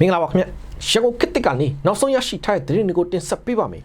မင်္ဂလာပါခင်ဗျရန်ကုန်ခေတ်တစ်ကနေနောက်ဆုံးရရှိထားတဲ့သတင်းတွေကိုတင်ဆက်ပေးပါမယ်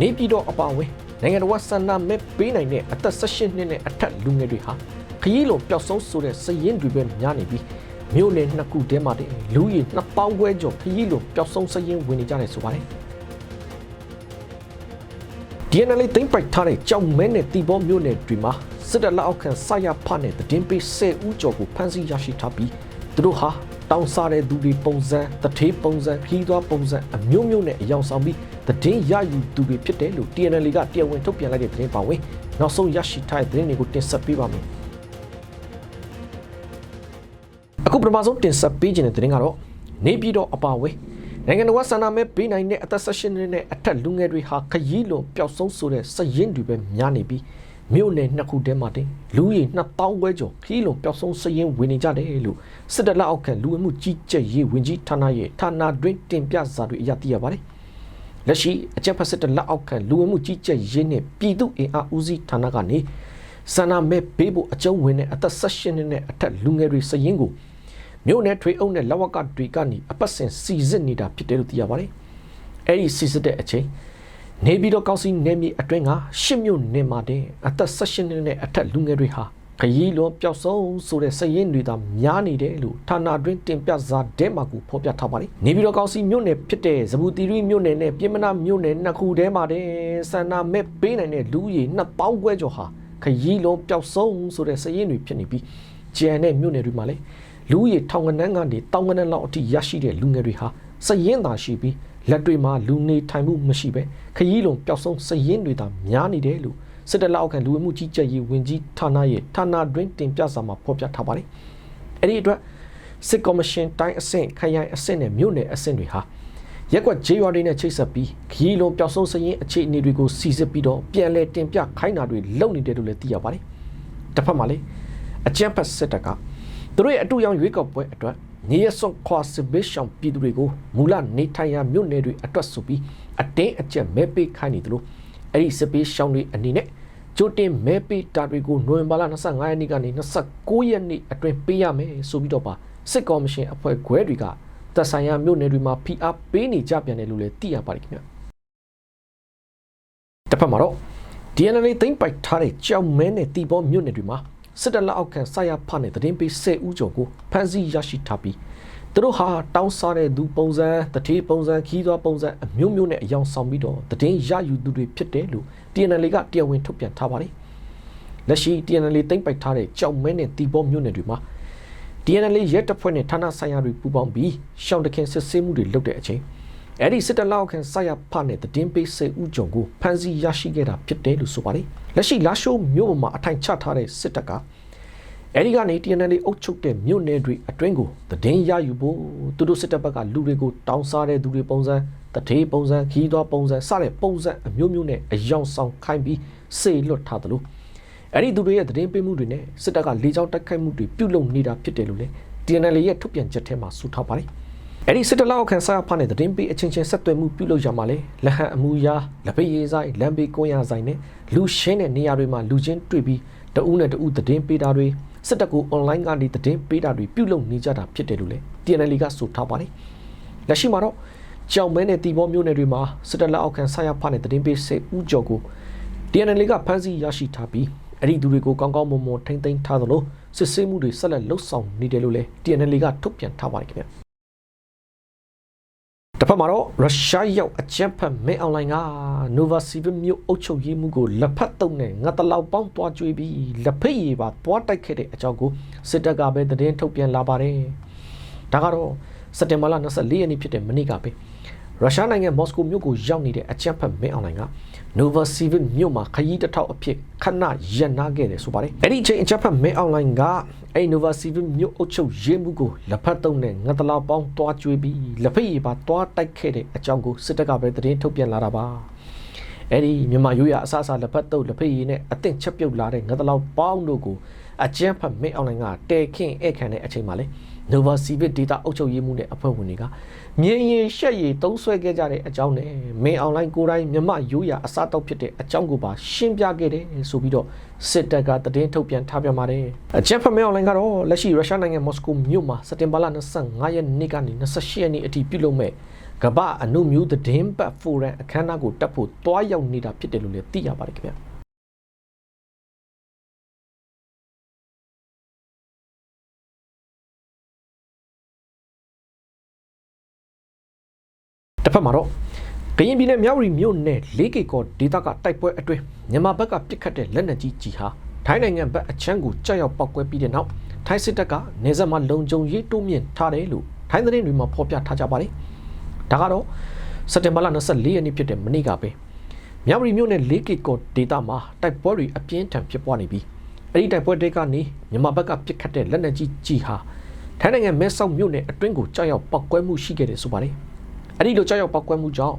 နေပြည်တော်အပါအဝင်နိုင်ငံတော်ဆန္ဒမဲပေးနိုင်တဲ့အသက်16နှစ်နဲ့အထက်လူငယ်တွေဟာခရီးလုံးပျောက်ဆုံးဆိုတဲ့စရင်တွေပဲများနေပြီးမြို့နယ်နှစ်ခုထဲမှာတည်းလူကြီး2000ခွဲကျော်ခရီးလုံးပျောက်ဆုံးစရင်ဝင်နေကြတယ်ဆိုပါတယ် DNL သိမ့်ပိုက်ထားတဲ့ကြောင်မဲနဲ့တီဘောမြို့နယ်တွေမှာစစ်တပ်လက်အောက်ခံဆရဖနဲ့တည်င်းပေး10ဦးကျော်ကိုဖမ်းဆီးရရှိထားပြီးသူတို့ဟာ တောင်းစားတဲ့သူတွေပုံစံတထေးပုံစံခီးသွားပုံစံအမျိုးမျိုးနဲ့အယောင်ဆောင်ပြီးတည်င်းရယူသူတွေဖြစ်တယ်လို့ DNL ကတရားဝင်ထုတ်ပြန်လိုက်တဲ့သတင်းပါဝင်နောက်ဆုံးရရှိထားတဲ့သတင်းတွေကိုတင်ဆက်ပေးပါမယ်အခုပထမဆုံးတင်ဆက်ပေးခြင်းတဲ့သတင်းကတော့နေပြည်တော်အပါအဝင်နိုင်ငံတော်ဆန္ဒမဲပေးနိုင်တဲ့အသက်16နှစ်နဲ့အထက်လူငယ်တွေဟာခရီးလွန်ပျောက်ဆုံးဆိုတဲ့စရင်တွေပဲများနေပြီး မြို့နယ်နှစ်ခုထဲမှာတင်လူကြီး2000ဝဲကျော်ခရီးလွန်ပျောက်ဆုံးစရင်ဝင်နေကြတယ်လို့စစ်တပ်လက်အောက်ခံလူဝင်မှုကြီးကြပ်ရေးဝန်ကြီးဌာနရဲ့ဌာနတွင်းတင်ပြစာတွေအရသိရပါတယ်လက်ရှိအကြံဖက်စစ်တပ်လက်အောက်ခံလူဝင်မှုကြီးကြပ်ရေးနဲ့ပြည်သူ့အင်အားဦးစီးဌာနကနေဆန္ဒမဲပေးဖို့အကျုံးဝင်တဲ့အသက်16နှစ်နဲ့အထက်လူငယ်တွေစရင်ကိုမြို့နယ်ထွေအုပ်နဲ့လဝကတွေကနေအပတ်စဉ်စီစစ်နေတာဖြစ်တယ်လို့သိရပါတယ်။အဲဒီစီစစ်တဲ့အချိန် နေပြည်တော်ကောင်စီနယ်မြေအတွင်းကရှစ်မြို့နယ်မှာတဲ့အသက်16နှစ်နဲ့အထက်လူငယ်တွေဟာခရီးလွန်ပျောက်ဆုံးဆိုတဲ့စရင်တွေသာများနေတယ်လို့ဌာနတွင်းတင်ပြစာတဲမှာကူဖော်ပြထားပါတယ်။နေပြည်တော်ကောင်စီမြို့နယ်ဖြစ်တဲ့ဇဘူတီရီမြို့နယ်နဲ့ပြည်မနာမြို့နယ်နှစ်ခုထဲမှာတဲ့ဆန္ဒမဲ့ပေးနိုင်တဲ့လူကြီး2000ခွဲကျော်ဟာခရီးလွန်ပျောက်ဆုံးဆိုတဲ့စရင်တွေဖြစ်နေပြီးကျန်တဲ့မြို့နယ်တွေမှာလည်းလူကြီးထောင်ကနန်းကနေတောင်ကနန်းလောက်အထိရရှိတဲ့လူငယ်တွေဟာစရင်သာရှိပြီး လက်တွေမှာလူနေထိုင်မှုမရှိပဲခရီးလုံးပျောက်ဆုံးစရင်တွေသာများနေတယ်လို့စစ်တပ်လက်အောက်ခံလူဝင်မှုကြီးကြပ်ရေးဝန်ကြီးဌာနရဲ့ဌာနတွင်းတင်ပြစာမှာဖော်ပြထားပါတယ်။အဲ့ဒီအတွက်စစ်ကော်မရှင်တိုင်းအဆင့်ခရိုင်အဆင့်နဲ့မြို့နယ်အဆင့်တွေဟာရက်ကွက်ဂျေးရွာတွေနဲ့ချိတ်ဆက်ပြီးခရီးလုံးပျောက်ဆုံးစရင်အခြေအနေတွေကိုစီစစ်ပြီးတော့ပြန်လည်တင်ပြခိုင်းတာတွေလုပ်နေတယ်လို့လည်းသိရပါတယ်။တစ်ဖက်မှာလည်းအကြံဖက်စစ်တပ်ကသူတို့ရဲ့အတူရောင်ရွေးကောက်ပွဲအတွက် နေရစွန်ခွာစဘေးရှောင်ပြည်သူတွေကိုမူလနေထိုင်ရာမြို့နယ်တွေအတွက်ဆိုပြီးအတင်းအကျပ်မဲပေးခိုင်းနေတယ်လို့အဲ့ဒီစဘေးရှောင်တွေအနေနဲ့ကြိုတင်မဲပေးတာတွေကိုနိုဝင်ဘာလ25ရက်နေ့ကနေ29ရက်နေ့အတွင်းပေးရမယ်ဆိုပြီးတော့ပါစစ်ကော်မရှင်အဖွဲ့ခွဲတွေကသက်ဆိုင်ရာမြို့နယ်တွေမှာဖိအားပေးနေကြပြန်တယ်လို့လည်းသိရပါတယ်ခင်ဗျတစ်ဖက်မှာတော့ DNL သိမ့်ပိုက်ထားတဲ့ကြောင်မဲနဲ့တီဘောမြို့နယ်တွေမှာ စစ်တပ်လက်အောက်ခံဆရာဖနဲ့တရင်ပေး10ဦးကျော်ကိုဖမ်းဆီးရရှိထားပြီးသူတို့ဟာတောင်းစားတဲ့သူပုံစံတတိပုံစံခီးသွားပုံစံအမျိုးမျိုးနဲ့အယောင်ဆောင်ပြီးတော့တရင်ရယူသူတွေဖြစ်တယ်လို့ TNL ကတရားဝင်ထုတ်ပြန်ထားပါတယ်လက်ရှိ TNL သိမ့်ပိုက်ထားတဲ့ကြောင်မဲနဲ့တီဘောမြို့နယ်တွေမှာ TNL ရဲတပ်ဖွဲ့နဲ့ဌာနဆိုင်ရာတွေပူးပေါင်းပြီးရှောင်းတခင်စစ်ဆေးမှုတွေလုပ်တဲ့အချိန် အဲ့ဒီစစ်တပ်လောက်ခံဆရာဖနဲ့တည်င်းပေးစေဦးကျော်ကိုဖမ်းဆီးရရှိခဲ့တာဖြစ်တယ်လို့ဆိုပါတယ်လက်ရှိလာရှိုးမြို့ပေါ်မှာအထိုင်ချထားတဲ့စစ်တပ်ကအဲ့ဒီကနေ TNL အုပ်ချုပ်တဲ့မြို့နယ်တွေအတွင်းကိုတည်င်းရယူဖို့သူတို့စစ်တပ်ဘက်ကလူတွေကိုတောင်းစားတဲ့သူတွေပုံစံတထေးပုံစံခီးသွားပုံစံစတဲ့ပုံစံအမျိုးမျိုးနဲ့အယောင်ဆောင်ခိုင်းပြီးစေလွတ်ထားတယ်လို့အဲ့ဒီသူတွေရဲ့သတင်းပေးမှုတွေနဲ့စစ်တပ်ကလေကြောင်းတိုက်ခိုက်မှုတွေပြုလုပ်နေတာဖြစ်တယ်လို့လည်း TNL ရဲ့ထုတ်ပြန်ချက်ထဲမှာဆိုထားပါတယ် အဲ့ဒီစစ်တလောက်ခံစားဖားတဲ့တည်င်းပေးအချင်းချင်းဆက်သွယ်မှုပြုလုပ်ကြမှာလေလက်ဟန်အမူအရာလက်ပိတ်ရေးဆိုင်လမ်းဘေးကွန်ရဆိုင်နဲ့လူရှင်းတဲ့နေရာတွေမှာလူချင်းတွေ့ပြီးတဦးနဲ့တဦးတည်င်းပေးတာတွေစစ်တပ်ကို online ကနေတည်င်းပေးတာတွေပြုလုပ်နေကြတာဖြစ်တယ်လို့လေ TNL ကဆိုထားပါတယ်လက်ရှိမှာတော့ကြောင်မဲနဲ့တီဘောမျိုးနယ်တွေမှာစစ်တပ်လက်အောက်ခံဆရာဖားတဲ့တည်င်းပေးစိတ်ဥကြော်ကို TNL ကဖမ်းဆီးရရှိထားပြီးအဲ့ဒီသူတွေကိုကောင်းကောင်းမွန်မွန်ထိမ့်သိမ်းထားသလိုစစ်ဆေးမှုတွေဆက်လက်လှုပ်ဆောင်နေတယ်လို့လေ TNL ကထုတ်ပြန်ထားပါတယ်ခင်ဗျ တစ်ဖက်မှာတော့ရုရှားရောက်အကြမ်းဖက်မဲအွန်လိုင်းက Nova Civil မြို့အုပ်ချုပ်ရေးမှုကိုလက်ဖက်တုံနဲ့ငါတလောက်ပေါင်းတွားကြွေးပြီးလက်ဖိတ်ရည်ပါတွားတိုက်ခဲ့တဲ့အကြောင်းကိုစစ်တပ်ကပဲသတင်းထုတ်ပြန်လာပါတယ်။ဒါကတော့စက်တင်ဘာလ24ရက်နေ့ဖြစ်တဲ့မနေ့ကပဲရုရှားနိုင်ငံမော်စကိုမြို့ကိုရောက်နေတဲ့အကြမ်းဖက်မဲအွန်လိုင်းက Nova Civil မြို့မှာခရီးတစ်ထောက်အဖြစ်ခဏရပ်နားခဲ့တယ်ဆိုပါတယ်။အဲ့ဒီအချိန်အကြမ်းဖက်မဲအွန်လိုင်းကအဲ့ Nova Civil မြို့အုပ်ချုပ်ရေးမှုကိုလက်ဖက်တုံနဲ့ငါတလောက်ပေါင်းတွားကြွေးပြီးလက်ဖိတ်ရည်ပါတွားတိုက်ခဲ့တဲ့အကြောင်းကိုစစ်တပ်ကပဲသတင်းထုတ်ပြန်လာတာပါ။အဲ့ဒီမြန်မာရိုးရအစအစလက်ဖက်တုပ်လက်ဖိတ်ရည်နဲ့အသင့်ချက်ပြုတ်လာတဲ့ငါတလောက်ပေါင်းတို့ကိုအကြမ်းဖက်မဲအွန်လိုင်းကတဲခင်းဧည့်ခံတဲ့အချိန်မှာလေ Nova Civic Data အုပ်ချုပ်ရေးမှုနဲ့အဖွဲ့ဝင်တွေကမြင်းရည်ရှက်ရည်သုံးဆွဲခဲ့ကြတဲ့အကြောင်းနဲ့မင်းအွန်လိုင်းကိုယ်တိုင်မြမရိုးရာအစားတောက်ဖြစ်တဲ့အကြောင်းကိုပါရှင်းပြခဲ့တယ်ဆိုပြီးတော့စစ်တပ်ကသတင်းထုတ်ပြန်ထားပြပါတယ်အချက်ဖတ်မဲအွန်လိုင်းကတော့လက်ရှိရုရှားနိုင်ငံမော်စကိုမြို့မှာစက်တင်ဘာလ25ရက်နေ့ကနေ28ရက်နေ့အထိပြုလုပ်မဲ့ကမ္ဘာအနုမျိုးသတင်းပတ်ဖိုရမ်အခမ်းအနားကိုတက်ဖို့တွားရောက်နေတာဖြစ်တယ်လို့လည်းသိရပါတယ်ခင်ဗျာ ဖက်မှာတော့ကရင်ပြည်နယ်မြောက်ရီမြို့နယ်၄ကီကောဒေသကတိုက်ပွဲအတွင်းမြန်မာဘက်ကပစ်ခတ်တဲ့လက်နက်ကြီးကြီးဟာထိုင်းနိုင်ငံဘက်အချမ်းကိုကြောက်ရောက်ပောက်ကွဲပြီးတဲ့နောက်ထိုင်းစစ်တပ်ကနေဆက်မှာလုံခြုံရေးတိုးမြင့်ထားတယ်လို့ထိုင်းသတင်းတွေမှာဖော်ပြထားကြပါတယ်။ဒါကတော့စက်တင်ဘာလ24ရက်နေ့ဖြစ်တဲ့မနေ့ကပဲမြောက်ရီမြို့နယ်၄ကီကောဒေသမှာတိုက်ပွဲတွေအပြင်းထန်ဖြစ်ပွားနေပြီးအဲ့ဒီတိုက်ပွဲတွေကနေမြန်မာဘက်ကပစ်ခတ်တဲ့လက်နက်ကြီးကြီးဟာထိုင်းနိုင်ငံမဲဆောက်မြို့နယ်အတွင်းကိုကြောက်ရောက်ပောက်ကွဲမှုရှိခဲ့တယ်ဆိုပါတယ်။ အဲ့ဒီလိုကြောက်ရောက်ပောက်ကွဲမှုကြောင့်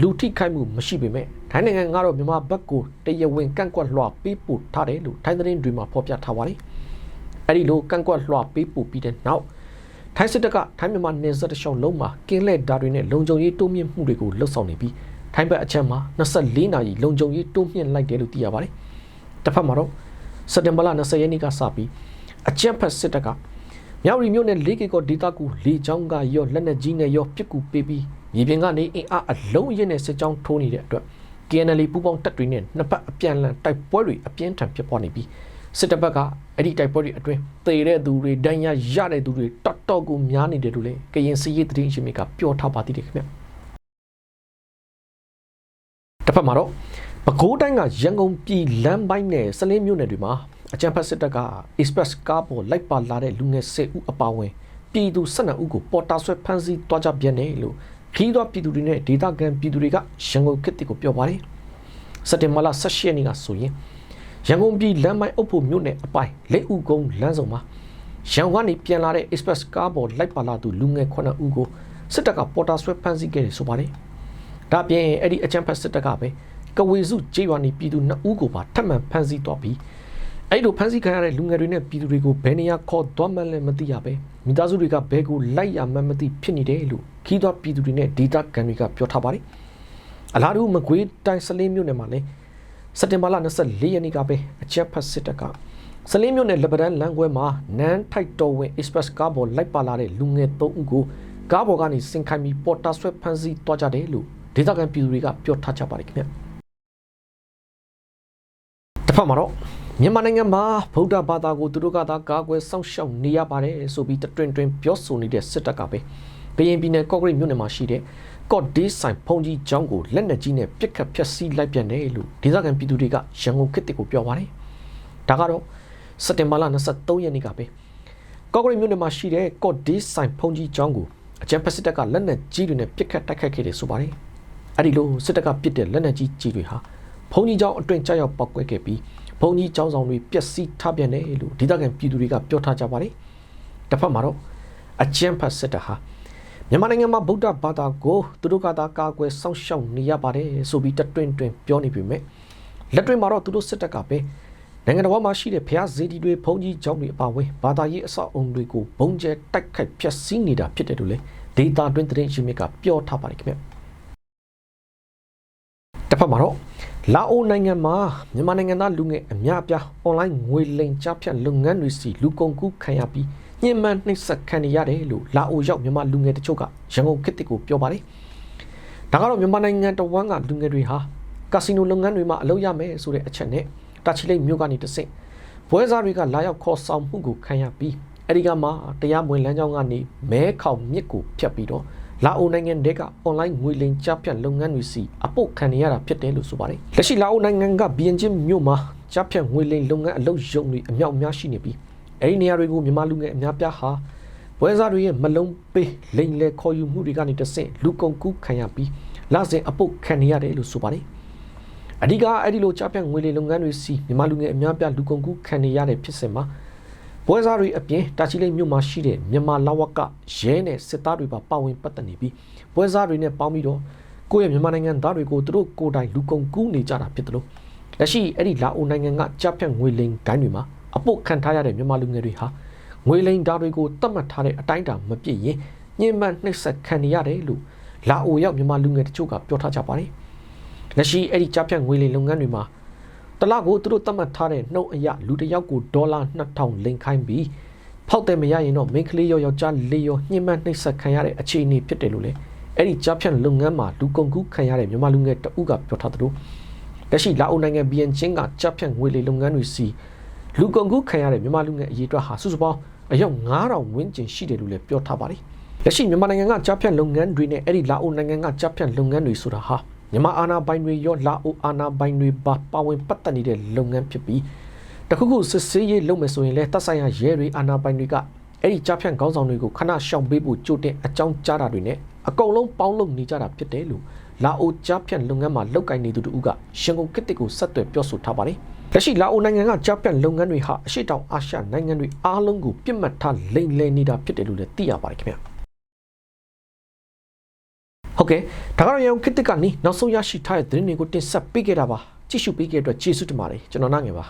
လူထိခိုက်မှုမရှိပေမဲ့ထိုင်းနိုင်ငံကတော့မြန်မာဘက်ကိုတရားဝင်ကန့်ကွက်လွှာပေးပို့ထားတယ်လို့ထိုင်းသတင်းတွေမှာဖော်ပြထားပါတယ်။အဲဒီလိုကန့်ကွက်လွှာပေးပို့ပြီးတဲ့နောက်ထိုင်းစစ်တပ်ကထိုင်းမြန်မာနယ်စပ်တစ်လျှောက်လုံးမှာကင်းလက်ဓာတ်တွေနဲ့လုံခြုံရေးတိုးမြင့်မှုတွေကိုလှုပ်ဆောင်နေပြီးထိုင်းဘက်အချက်မှာ24နာရီလုံခြုံရေးတိုးမြင့်လိုက်တယ်လို့သိရပါတယ်။တစ်ဖက်မှာတော့စက်တင်ဘာလ20ရက်နေ့ကစပြီးအကြက်ဖက်စစ်တပ်ကမြောက်ရီမြို့နယ်၄ကီကောဒေတာကူလေချောင်းကရောလက်နက်ကြီးနဲ့ရောပစ်ကူပေးပြီး မြေပြင်ကနေအင်အားအလုံးရင်းနဲ့စစ်ကြောင်းထိုးနေတဲ့အတွက် KNL ပူပေါင်းတပ်တွေနဲ့နှစ်ပတ်အပြန်အလှန်တိုက်ပွဲတွေအပြင်းထန်ဖြစ်ပေါ်နေပြီးစစ်တပ်ဘက်ကအဲ့ဒီတိုက်ပွဲတွေအတွင်းသေတဲ့သူတွေဒဏ်ရာရတဲ့သူတွေတော်တော်ကိုများနေတယ်လို့လေကရင်စီးရေးသတင်းရှင်တွေကပြောထားပါသေးတယ်ခင်ဗျတစ်ဖက်မှာတော့ပဲခူးတိုင်းကရန်ကုန်ပြည်လမ်းပိုင်းနဲ့စလင်းမြို့နယ်တွေမှာအကြံဖက်စစ်တပ်က express ကားပေါ်လိုက်ပါလာတဲ့လူငယ်10ဦးအပါအဝင်ပြည်သူ12ဦးကိုပေါ်တာဆွဲဖမ်းဆီးသွားကြပြန်တယ်လို့ ခီးသောပြည်သူတွေနဲ့ဒေသခံပြည်သူတွေကရန်ကုန်ခေတ်တီကိုပြောပါတယ်စက်တင်ဘာလ18ရက်နေ့ကဆိုရင်ရန်ကုန်ပြည်လမ်းမိုင်းအုပ်ဖို့မြို့နယ်အပိုင်းလက်ဥကုန်းလမ်းဆောင်မှာရန်ကုန်ကနေပြန်လာတဲ့ express ကားပေါ်လိုက်ပါလာသူလူငယ်9ဦးကိုစစ်တပ်ကပေါ်တာဆွဲဖမ်းဆီးခဲ့တယ်ဆိုပါတယ်ဒါပြင်အဲ့ဒီအချမ်းဖက်စစ်တပ်ကပဲကဝေစုကျေးရွာနေပြည်သူ2ဦးကိုပါထပ်မံဖမ်းဆီးတော့ပြီး အဲ့လိုဖမ်းဆီးခံရတဲ့လူငယ်တွေနဲ့ပြည်သူတွေကိုဘယ်နေရာခေါ်သွားမှန်းလည်းမသိရပဲမိသားစုတွေကဘယ်ကိုလိုက်ရမှန်းမသိဖြစ်နေတယ်လို့ခီးသောပြည်သူတွေနဲ့ဒေတာကန်တွေကပြောထားပါတယ်အလားတူမကွေးတိုင်းစလင်းမြို့နယ်မှာလည်းစက်တင်ဘာလ24ရက်နေ့ကပဲအချက်ဖတ်စစ်တပ်ကစလင်းမြို့နယ်လက်ပဒန်းလမ်းခွဲမှာနန်းထိုက်တော်ဝင် express ကားပေါ်လိုက်ပါလာတဲ့လူငယ်3ဦးကိုကားပေါ်ကနေစင်ခိုင်းပြီးပေါ်တာဆွဲဖမ်းဆီးသွားကြတယ်လို့ဒေသခံပြည်သူတွေကပြောထားကြပါတယ်ခင်ဗျတစ်ဖက်မှာတော့ မြန်မာနိုင်ငံမှာဗုဒ္ဓဘာသာကိုသူတို့ကသာကာကွယ်စောင့်ရှောက်နေရပါတယ်ဆိုပြီးတွင်တွင်ပြောဆိုနေတဲ့စစ်တပ်ကပဲကရင်ပြည်နယ်ကော့ဂရိတ်မြို့နယ်မှာရှိတဲ့ကော့ဒေးဆိုင်ဖုန်ကြီးကျောင်းကိုလက်နက်ကြီးနဲ့ပစ်ခတ်ဖျက်ဆီးလိုက်ပြန်တယ်လို့ဒေသခံပြည်သူတွေကရန်ကုန်ခေတ်တစ်ကိုပြောပါတယ်။ဒါကတော့စက်တင်ဘာလ23ရက်နေ့ကပဲကော့ဂရိတ်မြို့နယ်မှာရှိတဲ့ကော့ဒေးဆိုင်ဖုန်ကြီးကျောင်းကိုအကြမ်းဖက်စစ်တပ်ကလက်နက်ကြီးတွေနဲ့ပစ်ခတ်တိုက်ခိုက်ခဲ့တယ်ဆိုပါတယ်။အဲဒီလိုစစ်တပ်ကပစ်တဲ့လက်နက်ကြီးကြီးတွေဟာဖုန်ကြီးကျောင်းအတွင်ကြောက်ရောက်ပောက်ကွဲခဲ့ပြီး ဘုံကြီးကျောင်းဆောင်တွေပျက်စီးထားပြန်တယ်လို့ဒေသခံပြည်သူတွေကပြောထားကြပါတယ်။တစ်ဖက်မှာတော့အကျန်းဖတ်စစ်တပ်ဟာမြန်မာနိုင်ငံမှာဗုဒ္ဓဘာသာကိုသူတို့ကသာကာကွယ်စောင့်ရှောက်နေရပါတယ်ဆိုပြီးတတွင်တွင်ပြောနေပြီမဲ့လက်တွင်မှာတော့သူတို့စစ်တပ်ကပဲနိုင်ငံတော်မှာရှိတဲ့ဖျားဇေဒီတွေဘုံကြီးကျောင်းတွေအပါအဝင်ဘာသာရေးအဆောက်အုံတွေကိုဘုံကျဲတိုက်ခိုက်ဖျက်ဆီးနေတာဖြစ်တယ်လို့လေဒေတာတွင်သတင်းရှင်မြစ်ကပြောထားပါတယ်ခင်ဗျတစ်ဖက်မှာတော့ လာအိုနိုင်ငံမှာမြန်မာနိုင်ငံသားလူငယ်အများအပြားအွန်လိုင်းငွေလိမ်ကြားဖြတ်လုပ်ငန်းတွေစီလူကုန်ကူးခံရပြီးညှဉ်းပန်းနှိပ်စက်ခံရတယ်လို့လာအိုရောက်မြန်မာလူငယ်တချို့ကရန်ကုန်ခေတ်တစ်ကိုပြောပါတယ်။ဒါကတော့မြန်မာနိုင်ငံတဝန်းကလူငယ်တွေဟာကာစီနိုလုပ်ငန်းတွေမှာအလုပ်ရမယ်ဆိုတဲ့အချက်နဲ့တာချီလိတ်မြို့ကနေတဆင့်ဘွဲစားတွေကလာရောက်ခေါ်ဆောင်မှုကိုခံရပြီးအဲဒီကမှတရားမဝင်လမ်းကြောင်းကနေမဲခေါင်မြစ်ကိုဖြတ်ပြီးတော့ လာအိုနိုင်ငံတဲကအွန်လိုင်းငွေလိမ်ကြားဖြတ်လုပ်ငန်းတွေစီအပုတ်ခံရတာဖြစ်တယ်လို့ဆိုပါတယ်လက်ရှိလာအိုနိုင်ငံကဘီယန်ချင်းမြို့မှာကြားဖြတ်ငွေလိမ်လုပ်ငန်းအလုပ်ရုံတွေအမြောက်အများရှိနေပြီးအဲဒီနေရာတွေကိုမြန်မာလူငယ်အများပြားဟာဘွဲစားတွေရဲ့မလုံးပေးလိမ်လဲခေါ်ယူမှုတွေကနေတဆင့်လူကုန်ကူးခံရပြီးလာစဉ်အပုတ်ခံရတယ်လို့ဆိုပါတယ်အဓိကအဲ့ဒီလိုကြားဖြတ်ငွေလိမ်လုပ်ငန်းတွေစီမြန်မာလူငယ်အများပြားလူကုန်ကူးခံရတဲ့ဖြစ်စဉ်မှာ ပွဲစားတွေအပြင်တာချီလိတ်မြို့မှာရှိတဲ့မြန်မာလာဝကရဲနဲ့စစ်သားတွေပါပါဝင်ပတ်သက်နေပြီးပွဲစားတွေနဲ့ပေါင်းပြီးတော့ကိုယ့်ရဲ့မြန်မာနိုင်ငံသားတွေကိုသူတို့ကိုယ်တိုင်လူကုန်ကူးနေကြတာဖြစ်တယ်လို့လက်ရှိအဲ့ဒီလာအိုနိုင်ငံကကြားဖြတ်ငွေလိမ်ဂိုင်းတွေမှာအပုတ်ခံထားရတဲ့မြန်မာလူငယ်တွေဟာငွေလိမ်ဓာတွေကိုတတ်မှတ်ထားတဲ့အတိုင်းအတာမပြည့်ရင်ညှဉ်းပန်းနှိပ်စက်ခံနေရတယ်လို့လာအိုရောက်မြန်မာလူငယ်တချို့ကပြောထားကြပါတယ်လက်ရှိအဲ့ဒီကြားဖြတ်ငွေလိမ်လုပ်ငန်းတွေမှာ တစ်လကိုသူတို့တတ်မှတ်ထားတဲ့နှုတ်အရလူတစ်ယောက်ကိုဒေါ်လာ2000လိမ်ခိုင်းပြီးဖောက်တယ်မရရင်တော့မိန်းကလေးရောယောက်ျားလေးရောညှဉ်းပန်းနှိပ်စက်ခံရတဲ့အခြေအနေဖြစ်တယ်လို့လေအဲ့ဒီကြားဖြတ်လုပ်ငန်းမှာလူကုန်ကူးခံရတဲ့မြန်မာလူငယ်တအုပ်ကပြောထားသလိုလက်ရှိလာအိုနိုင်ငံဘီယန်ချင်းကကြားဖြတ်ငွေလိမ်လုပ်ငန်းတွေစီလူကုန်ကူးခံရတဲ့မြန်မာလူငယ်အရေးအတွက်ဟာစုစုပေါင်းအယောက်9000ဝန်းကျင်ရှိတယ်လို့လည်းပြောထားပါတယ်လက်ရှိမြန်မာနိုင်ငံကကြားဖြတ်လုပ်ငန်းတွေနဲ့အဲ့ဒီလာအိုနိုင်ငံကကြားဖြတ်လုပ်ငန်းတွေဆိုတာဟာ မြန်မာအာဏာပိုင်တွေရောလာအိုအာဏာပိုင်တွေပါပါဝင်ပတ်သက်နေတဲ့လုပ်ငန်းဖြစ်ပြီးတခုခုစစ်ဆေးရေးလုပ်မယ်ဆိုရင်လည်းတပ်ဆိုင်ရာရဲတွေအာဏာပိုင်တွေကအဲ့ဒီကြားဖြတ်ခေါင်းဆောင်တွေကိုခဏရှောင်ပေးဖို့ကြိုတင်အကြောင်းကြားတာတွေနဲ့အကုန်လုံးပေါင်းလုပ်နေကြတာဖြစ်တယ်လို့လာအိုကြားဖြတ်လုပ်ငန်းမှာလုပ်ကိုင်နေသူတို့ကရန်ကုန်ကစ်တစ်ကိုဆက်သွယ်ပြောဆိုထားပါတယ်လက်ရှိလာအိုနိုင်ငံကကြားဖြတ်လုပ်ငန်းတွေဟာအရှိတောင်အာရှနိုင်ငံတွေအားလုံးကိုပြစ်မှတ်ထားလိမ်လည်နေတာဖြစ်တယ်လို့လည်းသိရပါတယ်ခင်ဗျာ ဟုတ်ကဲ့ဒါကတော့ရန်ကုန်ကစ်တစ်ကနေနောက်ဆုံးရရှိထားတဲ့သတင်းတွေကိုတင်ဆက်ပေးခဲ့တာပါကြည့်ရှုပေးခဲ့တဲ့အတွက်ကျေးဇူးတင်ပါတယ်ကျွန်တော်နားငယ်ပါ